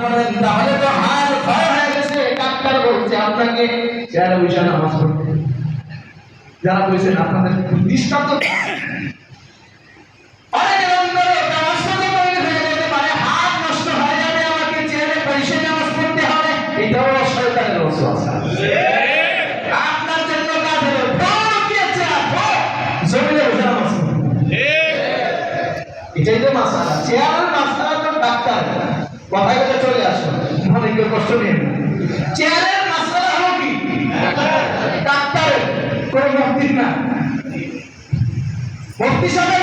করেন তাহলে তো হয়ে পড়তে যারা বলছেন আপনাদের দৃষ্টান্ত অনেকের অন্তরে হয়ে যেতে পারে হয়ে নামাজ পড়তে হবে। এটাও শয়তানের ওয়াসওয়াসা কথায় কথা চলে আসো। মনে কেউ কষ্ট নেই চেয়ারের মাসলা হলো কি? ডাক্তারের। কোনো মুক্তির না। মুক্তি সাহেবের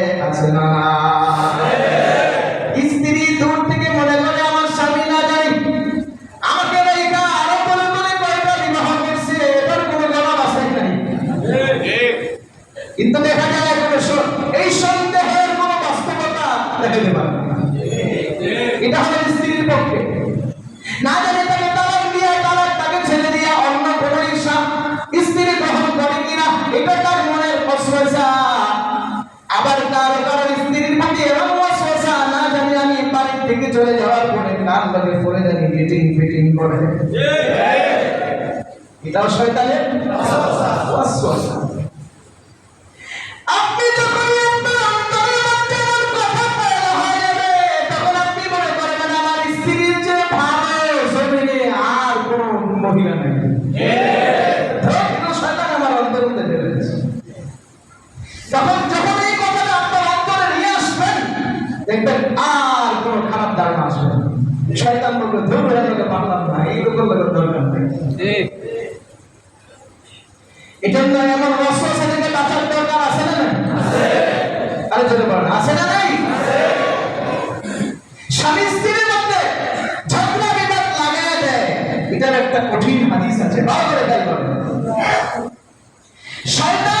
আছে না? স্ত্রী দূর থেকে মনে করে আমার স্বামী না জানি আমাকে আরও বলে বলে কয়টা বিবাহ করছে, এবার কোনো জবাব আছে নাই কিন্তু দেখা যায় এই সন্দেহের কোনো বাস্তবতা দেখাতে পারে এটা হলো স্ত্রীর পক্ষে। না জানি তাকে তালাক দিয়ে, তালাক তাকে ছেড়ে দিয়ে অন্য কোনো ইচ্ছা স্ত্রী গ্রহণ করে কিনা, এটা তার মনের অশ্বাসা আবার কারও কারও স্ত্রীর প্রতি এমন অশ্বাসা না জানি আমি বাড়ি থেকে চলে যাওয়ার পরে কার লাগে পরে জানি গেটিং ফিটিং করে। এটাও শয়তানের ওয়াসওয়াসা দেখবেন আর কোনো খারাপ ধারণা আসবে না। শয়তান বলবে পারলাম না এইরকম লোকের দরকার নেই। এমন ওয়াসওয়াসা থেকে বাঁচার দরকার আছে না নাই? আরে জোরে বলেন আছে না নাই? স্বামী স্ত্রীর মধ্যে ঝগড়া বিবাদ লাগায় দেয়। এটার একটা কঠিন হাদিস আছে। ভালো করে খেয়াল করেন শয়তান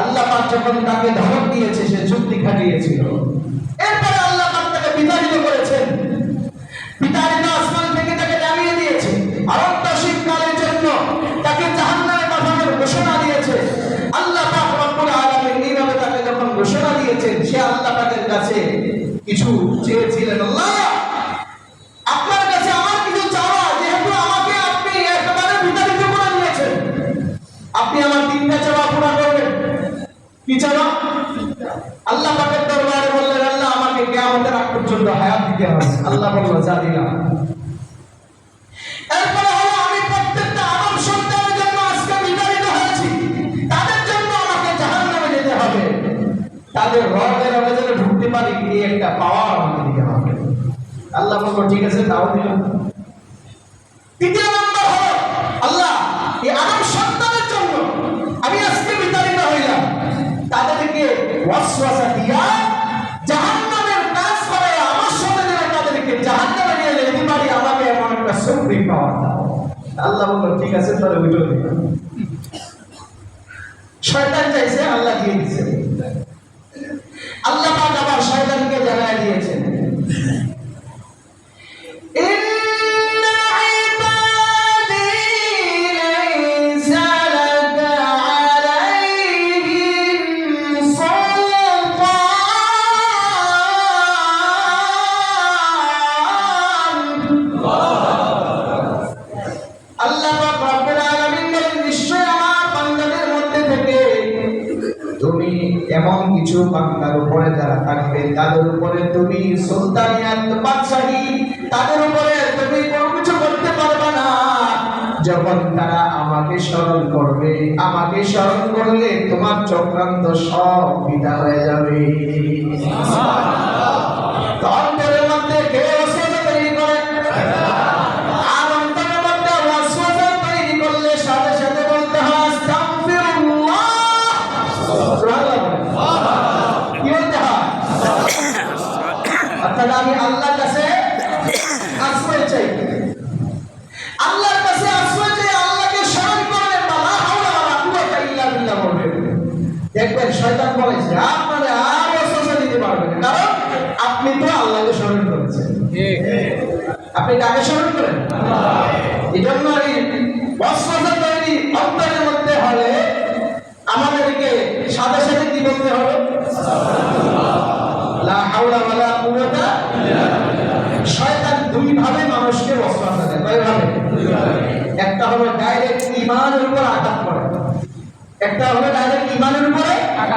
আল্লাহ যখন তাকে ধমক দিয়েছে, সে চুক্তি খাটিয়েছিল। এরপরে আল্লাহ তাকে বিতাড়িত করেছেন। বিতাড়িত আসমান থেকে তাকে নামিয়ে দিয়েছে অনন্তশীল কালের জন্য তাকে ঘোষণা দিয়েছে। আল্লাহ পাক রব্বুল এইভাবে তাকে যখন ঘোষণা দিয়েছেন, সে আল্লাহ পাকের কাছে কিছু আল্লাহ বলল যা দিলাম। এরপরে হলো আমি প্রত্যেকটা আদম সন্তানের জন্য আজকে বিতাড়িত হয়েছি। তাদের জন্য আমাকে জাহান্নামে যেতে হবে। তাদের রবে রবে ঢুকতে পারি এই একটা পাওয়ার আমাকে দিতে হবে। আল্লাহ ঠিক আছে তাও দিলাম। পারে ওইগুলো দিবে শয়তান চাইছে আল্লাহ দিয়ে দিচ্ছে আল্লাহ উপরে যারা থাকবে তাদের উপরে তুমি সুলতানিয়াত বাদশাহী তাদের উপরে তুমি কোনো কিছু করতে পারবে না। যখন তারা আমাকে স্মরণ করবে আমাকে স্মরণ করলে তোমার চক্রান্ত সব বিদা হয়ে যাবে। দেখবেন শয়তান বলে যে, আপনারে আর ওয়াসওয়াসা দিতে পারবেন না কারণ আপনি তো আল্লাহকে স্মরণ করেছেন। আপনি কাকে স্মরণ করেন? এই জন্য এই ওয়াসওয়াসা তৈরি অন্তরের মধ্যে হলে আমাদেরকে সাদা সাথে কি বলতে হবে?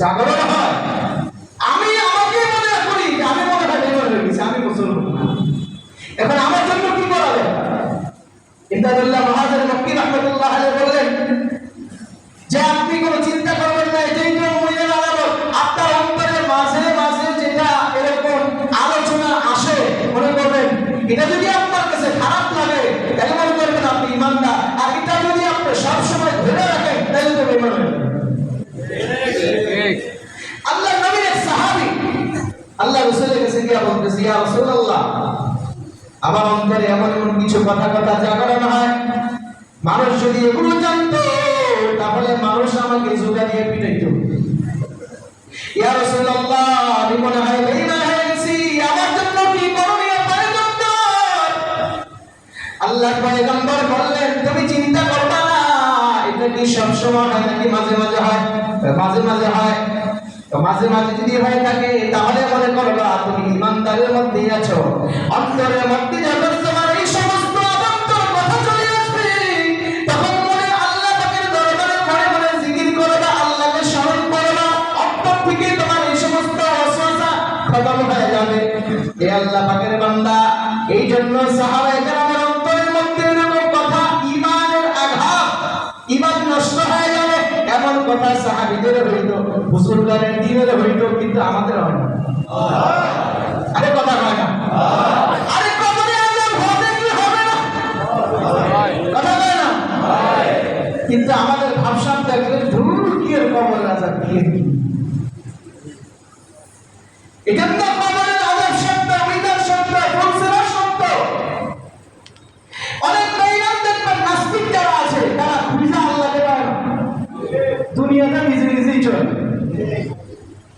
জাগরণ আল্লাহ রসুলের কাছে গিয়া বলতেছে, ইয়া রাসূলুল্লাহ, আমার অন্তরে এমন এমন কিছু কথা কথা জাগরণ হয়। মানুষ যদি এগুলো জানতো, তাহলে মানুষ আমাকে জোগা দিয়ে পিটাইতো। ইয়া আমি মনে হয় হয়ে গেছি। আমার জন্য কি করণীয় আল্লাহ পয়গম্বর বললেন, তুমি চিন্তা করবে না, এটা কি সব সময় হয় নাকি মাঝে মাঝে হয়? মাঝে মাঝে হয়। মাঝে মাঝে যদি হয়ে থাকে তাহলে মনে করবা তুমি ইমানদারের মধ্যেই আছো। অন্তরের মধ্যে যখন তোমার এই সমস্ত অবান্তর কথা চলে আসবে, তখন মনে আল্লাহ পাকের দরবারে মনে মনে জিকির করবা আল্লাহকে স্মরণ করবা অন্তর থেকে তোমার এই সমস্ত ওয়াসওয়াসা খতম হয়ে যাবে। হে আল্লাহ পাকের বান্দা, এই জন্য সাহাবায়ে কথা সাহাবীদের হইতো বুজুর্গদের দিনের হইতো কিন্তু আমাদের হয় না। আরে কথা হয় না। কিন্তু আমাদের এর কি কি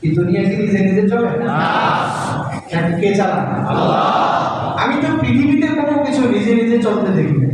এই দুনিয়া কি নিজে নিজে চলে? না। কে চালান আমি তো পৃথিবীতে কোনো কিছু নিজে নিজে চলতে দেখি না।